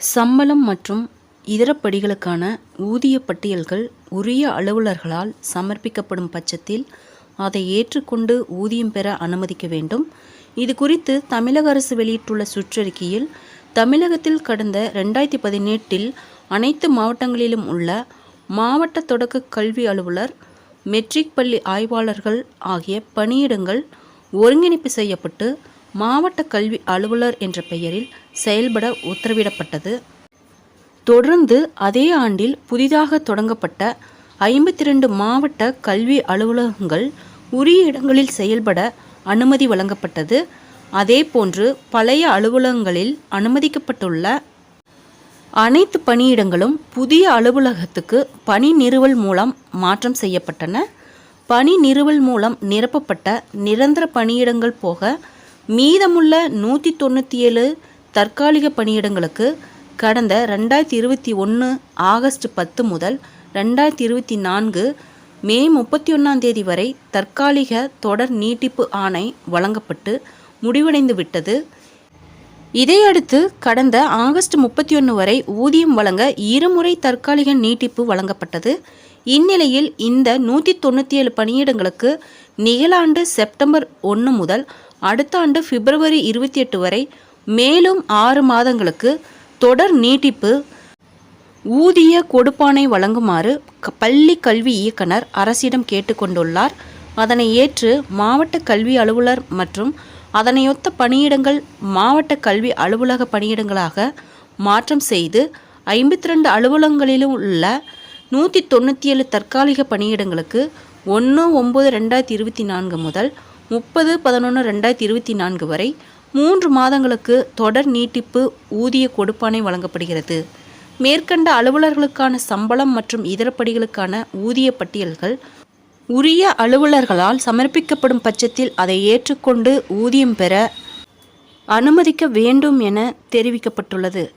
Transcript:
சம்பளம் மற்றும் இதர படிகளுக்கான ஊதிய பட்டியல்கள் உரிய அலுவலர்களால் சமர்ப்பிக்கப்படும் பட்சத்தில் அதை ஏற்றுக்கொண்டு ஊதியம் பெற அனுமதிக்க வேண்டும். இது குறித்து தமிழக அரசு வெளியிட்டுள்ள சுற்றறிக்கையில் தமிழகத்தில் கடந்த ரெண்டாயிரத்தி பதினெட்டில் அனைத்து மாவட்டங்களிலும் உள்ள மாவட்ட தொடக்க கல்வி அலுவலர் மெட்ரிக் பள்ளி ஆய்வாளர்கள் ஆகிய பணியிடங்கள் ஒருங்கிணைப்பு செய்யப்பட்டு மாவட்ட கல்வி அலுவலர் என்ற பெயரில் செயல்பட உத்தரவிடப்பட்டது. தொடர்ந்து அதே ஆண்டில் புதிதாக தொடங்கப்பட்ட ஐம்பத்தி ரெண்டு மாவட்ட கல்வி அலுவலகங்கள் உரிய இடங்களில் செயல்பட அனுமதி வழங்கப்பட்டது. அதேபோன்று பழைய அலுவலகங்களில் அனுமதிக்கப்பட்டுள்ள அனைத்து பணியிடங்களும் புதிய அலுவலகத்துக்கு பணி நிறுவல் மூலம் மாற்றம் செய்யப்பட்டன. பணி நிறுவல் மூலம் நிரப்பப்பட்ட நிரந்தர பணியிடங்கள் போக மீதமுள்ள நூற்றி தொண்ணூற்றி ஏழு தற்காலிக பணியிடங்களுக்கு கடந்த ரெண்டாயிரத்தி இருபத்தி ஒன்று ஆகஸ்ட் பத்து முதல் ரெண்டாயிரத்தி இருபத்தி நான்கு மே முப்பத்தி ஒன்றாம் தேதி வரை தற்காலிக தொடர் நீட்டிப்பு ஆணை வழங்கப்பட்டு முடிவடைந்து விட்டது. இதையடுத்து கடந்த ஆகஸ்ட் முப்பத்தி ஒன்று வரை ஊதியம் வழங்க இருமுறை தற்காலிக நீட்டிப்பு வழங்கப்பட்டது. இந்நிலையில் இந்த நூற்றி தொண்ணூற்றி ஏழு பணியிடங்களுக்கு நிகழாண்டு செப்டம்பர் ஒன்று முதல் அடுத்த ஆண்டு பிப்ரவரி இருபத்தி எட்டு வரை மேலும் ஆறு மாதங்களுக்கு தொடர் நீட்டிப்பு ஊதிய கொடுப்பானை வழங்குமாறு க- பள்ளி கல்வி இயக்குனர் அரசிடம் கேட்டுக்கொண்டுள்ளார். அதனை ஏற்று மாவட்ட கல்வி அலுவலர் மற்றும் அதனையொத்த பணியிடங்கள் மாவட்ட கல்வி அலுவலக பணியிடங்களாக மாற்றம் செய்து ஐம்பத்தி ரெண்டு அலுவலகங்களிலும் உள்ள நூற்றி தொண்ணூற்றி ஏழு தற்காலிக பணியிடங்களுக்கு ஒன்று ஒம்பது ரெண்டாயிரத்தி இருபத்தி நான்கு முதல் முப்பது பதினொன்று ரெண்டாயிரத்தி இருபத்தி நான்கு வரை மூன்று மாதங்களுக்கு தொடர் நீட்டிப்பு ஊதிய கொடுப்பானை வழங்கப்படுகிறது. மேற்கண்ட அலுவலர்களுக்கான சம்பளம் மற்றும் இதர படிகளுக்கான ஊதிய பட்டியல்கள் உரிய அலுவலர்களால் சமர்ப்பிக்கப்படும் பட்சத்தில் அதை ஏற்றுக்கொண்டு ஊதியம் பெற அனுமதிக்க வேண்டும் என தெரிவிக்கப்பட்டுள்ளது.